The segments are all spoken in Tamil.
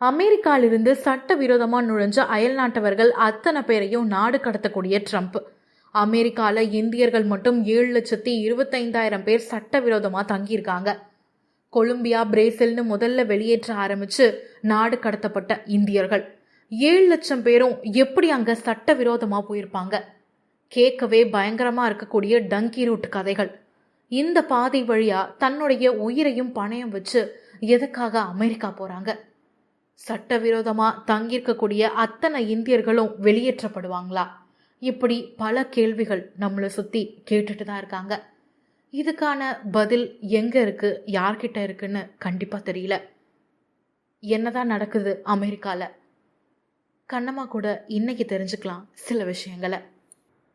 அமெரிக்காவிலிருந்து சட்டவிரோதமாக நுழைஞ்ச அயல் நாட்டவர்கள் அத்தனை பேரையும் நாடு கடத்தக்கூடிய ட்ரம்ப். அமெரிக்காவில் இந்தியர்கள் மட்டும் ஏழு லட்சத்தி இருபத்தைந்தாயிரம் பேர் சட்டவிரோதமாக தங்கியிருக்காங்க. கொலம்பியா பிரேசில்னு முதல்ல வெளியேற்ற ஆரம்பிச்சு நாடு கடத்தப்பட்ட இந்தியர்கள். ஏழு லட்சம் பேரும் எப்படி அங்க சட்டவிரோதமாக போயிருப்பாங்க? கேட்கவே பயங்கரமாக இருக்கக்கூடிய டங்கி ரூட் கதைகள். இந்த பாதை வழியா தன்னுடைய உயிரையும் பணயம் வச்சு எதுக்காக அமெரிக்கா போறாங்க? சட்டவிரோதமா தங்கியிருக்கக்கூடிய அத்தனை இந்தியர்களும் வெளியேற்றப்படுவாங்களா? இப்படி பல கேள்விகள் நம்மளை சுத்தி கேட்டுட்டு தான் இருக்காங்க. இதுக்கான பதில் எங்க இருக்கு யார்கிட்ட இருக்குன்னு கண்டிப்பா தெரியல. என்னதான் நடக்குது அமெரிக்கால? கண்ணம்மா கூட இன்னைக்கு தெரிஞ்சுக்கலாம் சில விஷயங்களை.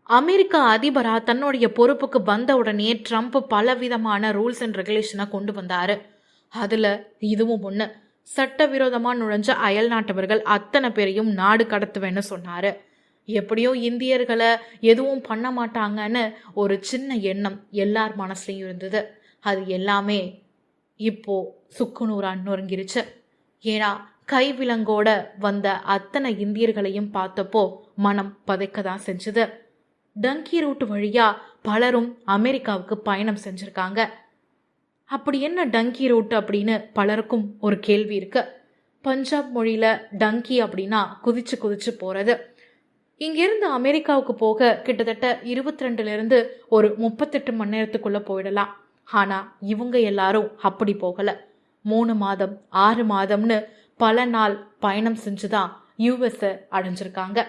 அமெரிக்கா அதிபரா தன்னுடைய பொறுப்புக்கு வந்த உடனே ட்ரம்ப் பலவிதமான ரூல்ஸ் அண்ட் ரெகுலேஷனை கொண்டு வந்தாரு. அதுல இதுவும் ஒன்று சட்டவிரோதமாக நுழைஞ்ச அயல் நாட்டவர்கள் அத்தனை பேரையும் நாடு கடத்துவேன்னு சொன்னாரு. எப்படியோ இந்தியர்களை எதுவும் பண்ண மாட்டாங்கன்னு ஒரு சின்ன எண்ணம் எல்லார் மனசுலையும் இருந்தது. அது எல்லாமே இப்போ சுக்குநூறா நொறுங்கிருச்சு. ஏன்னா கைவிலங்கோட வந்த அத்தனை இந்தியர்களையும் பார்த்தப்போ மனம் பதைக்க தான் செஞ்சது. டங்கி ரூட் வழியா பலரும் அமெரிக்காவுக்கு பயணம் செஞ்சிருக்காங்க. அப்படி என்ன டங்கி ரூட் அப்படின்னு பலருக்கும் ஒரு கேள்வி இருக்கு. பஞ்சாப் மொழியில டங்கி அப்படின்னா குதிச்சு குதிச்சு போறது. இங்கிருந்து அமெரிக்காவுக்கு போக கிட்டத்தட்ட இருபத்தி ரெண்டுல இருந்து ஒரு முப்பத்தெட்டு மணி நேரத்துக்குள்ள போயிடலாம். ஆனா இவங்க எல்லாரும் அப்படி போகல. மூணு மாதம் ஆறு மாதம்னு பல நாள் பயணம் செஞ்சுதான் யூஎஸ்ஸை அடைஞ்சிருக்காங்க.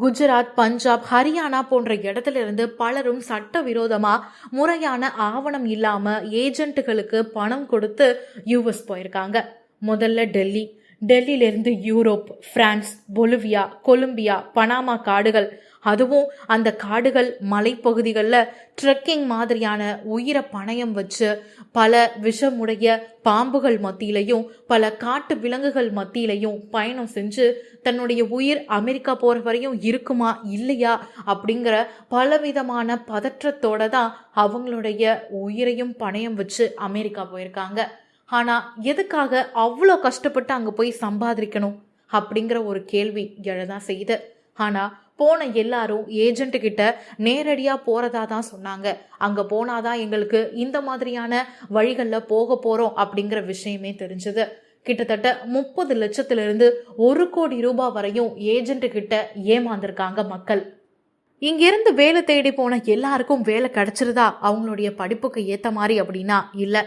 குஜராத் பஞ்சாப் ஹரியானா போன்ற இடத்துல இருந்து பலரும் சட்டவிரோதமா முறையான ஆவணம் இல்லாம ஏஜென்ட்டுகளுக்கு பணம் கொடுத்து யூஎஸ் போயிருக்காங்க. முதல்ல டெல்லி டெல்லியிலிருந்து Europe France Bolivia Colombia Panama காடுகள். அதுவும் அந்த காடுகள் மலைப்பகுதிகளில் ட்ரெக்கிங் மாதிரியான உயிரை பணயம் வச்சு பல விஷமுடைய பாம்புகள் மத்தியிலையும் பல காட்டு விலங்குகள் மத்தியிலையும் பயணம் செஞ்சு தன்னுடைய உயிர் அமெரிக்கா போகிற வரையும் இருக்குமா இல்லையா அப்படிங்கிற பலவிதமான பதற்றத்தோட தான் அவங்களுடைய உயிரையும் பணயம் வச்சு அமெரிக்கா போயிருக்காங்க. ஆனால் எதுக்காக அவ்வளோ கஷ்டப்பட்டு அங்கே போய் சம்பாதிக்கணும் அப்படிங்கிற ஒரு கேள்வி எழதான் செய்யுது. ஆனால் போன எல்லாரும் ஏஜென்ட் கிட்ட நேரடியாக போகிறதா தான் சொன்னாங்க. அங்கே போனாதான் எங்களுக்கு இந்த மாதிரியான வழிகளில் போக போகிறோம் அப்படிங்கிற விஷயமே தெரிஞ்சது. கிட்டத்தட்ட முப்பது லட்சத்திலிருந்து ஒரு கோடி ரூபாய் வரையும் ஏஜென்ட் கிட்ட ஏமாந்திருக்காங்க மக்கள். இங்கிருந்து வேலை தேடி போன எல்லாருக்கும் வேலை கிடைச்சிருதா? அவங்களுடைய படிப்புக்கு ஏற்ற மாதிரி அப்படின்னா இல்லை.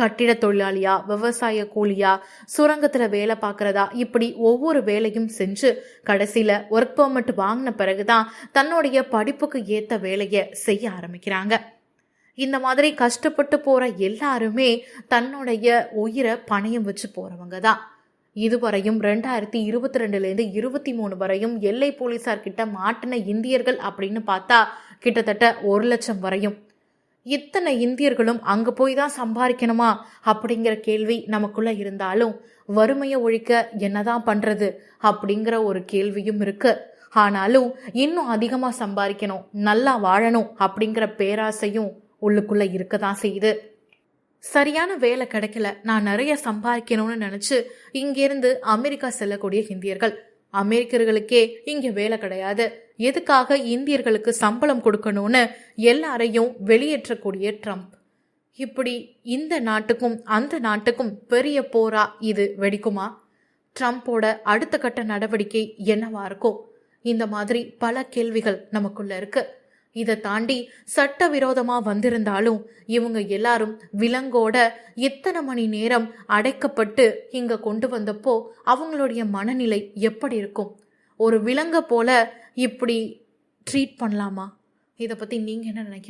கட்டிட தொழிலாளியா விவசாய கூலியா சுரங்கத்துல வேலை பார்க்கறதா இப்படி ஒவ்வொரு வேலையும் செஞ்சு கடைசியில ஒர்க் பெர்மிட் வாங்கின பிறகுதான் தன்னுடைய படிப்புக்கு ஏத்த வேலையை செய்ய ஆரம்பிக்கிறாங்க. இந்த மாதிரி கஷ்டப்பட்டு போற எல்லாருமே தன்னுடைய உயிரை பணையம் வச்சு போறவங்க தான் இதுவரையும் ரெண்டாயிரத்தி இருபத்தி ரெண்டுலேருந்து இருபத்தி மூணு வரையும் எல்லை போலீஸார்கிட்ட மாட்டின இந்தியர்கள் அப்படின்னு பார்த்தா கிட்டத்தட்ட ஒரு லட்சம் வரையும் இத்தனை இந்தியர்களும் அங்கே போய் தான் சம்பாதிக்கணுமா? அப்படிங்கிற கேள்வி நமக்குள்ள இருந்தாலும் வறுமையை ஒழிக்க என்னதான் பண்றது அப்படிங்கிற ஒரு கேள்வியும் இருக்கு. ஆனாலும் இன்னும் அதிகமாக சம்பாதிக்கணும் நல்லா வாழணும் அப்படிங்கிற பேராசையும் உள்ளுக்குள்ள இருக்க தான் செய்யுது. சரியான வேலை கிடைக்கல. நான் நிறைய சம்பாதிக்கணும்னு நினைச்சு இங்கிருந்து அமெரிக்கா செல்லக்கூடிய இந்தியர்கள். அமெரிக்கர்களுக்கே இங்கே வேலை கிடையாது. எதுக்காக இந்தியர்களுக்கு சம்பளம் கொடுக்கணும்னு எல்லாரையும் வெளியேற்றக்கூடிய ட்ரம்ப். இப்படி இந்த நாட்டுக்கும் அந்த நாட்டுக்கும் பெரிய போரா இது வெடிக்குமா? ட்ரம்ப்போட அடுத்த கட்ட நடவடிக்கை என்னவா இருக்கும்? இந்த மாதிரி பல கேள்விகள் நமக்குள்ள இருக்கு. இதை தாண்டி சட்டவிரோதமா வந்திருந்தாலும் இவங்க எல்லாரும் விலங்கோட இத்தனை மணி நேரம் அடைக்கப்பட்டு இங்க கொண்டு வந்தப்போ அவங்களுடைய மனநிலை எப்படி இருக்கும்? ஒரு விலங்க போல இப்படி ட்ரீட் பண்ணலாமா? இதை பற்றி நீங்கள் என்ன நினைக்கிறீங்க?